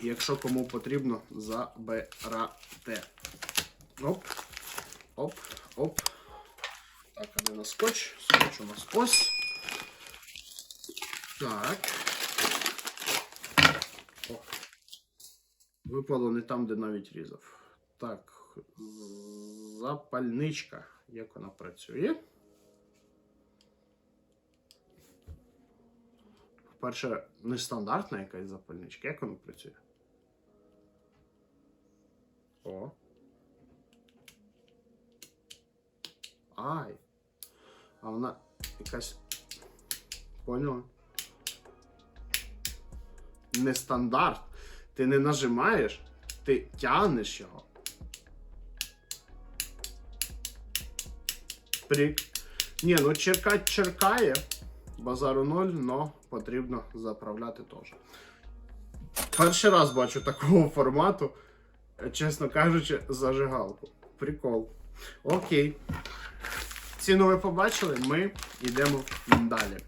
Якщо кому потрібно, забирате. Оп. Оп, оп. Так, а де на скотч? Скотч у нас ось. Так. О. Випало не там, де навіть різав. Так, запальничка. Як вона працює? По-перше, нестандартна якась запальничка. Як вона працює? О. Ай. А вона якась. Поняла? Нестандарт. Ти не нажимаєш, ти тягнеш його. Прик. Ні, ну черкать черкає. Базару ноль, но потрібно заправляти теж. Перший раз бачу такого формату, чесно кажучи, зажигалку. Прикол. Окей. Ціну ви побачили, ми йдемо далі.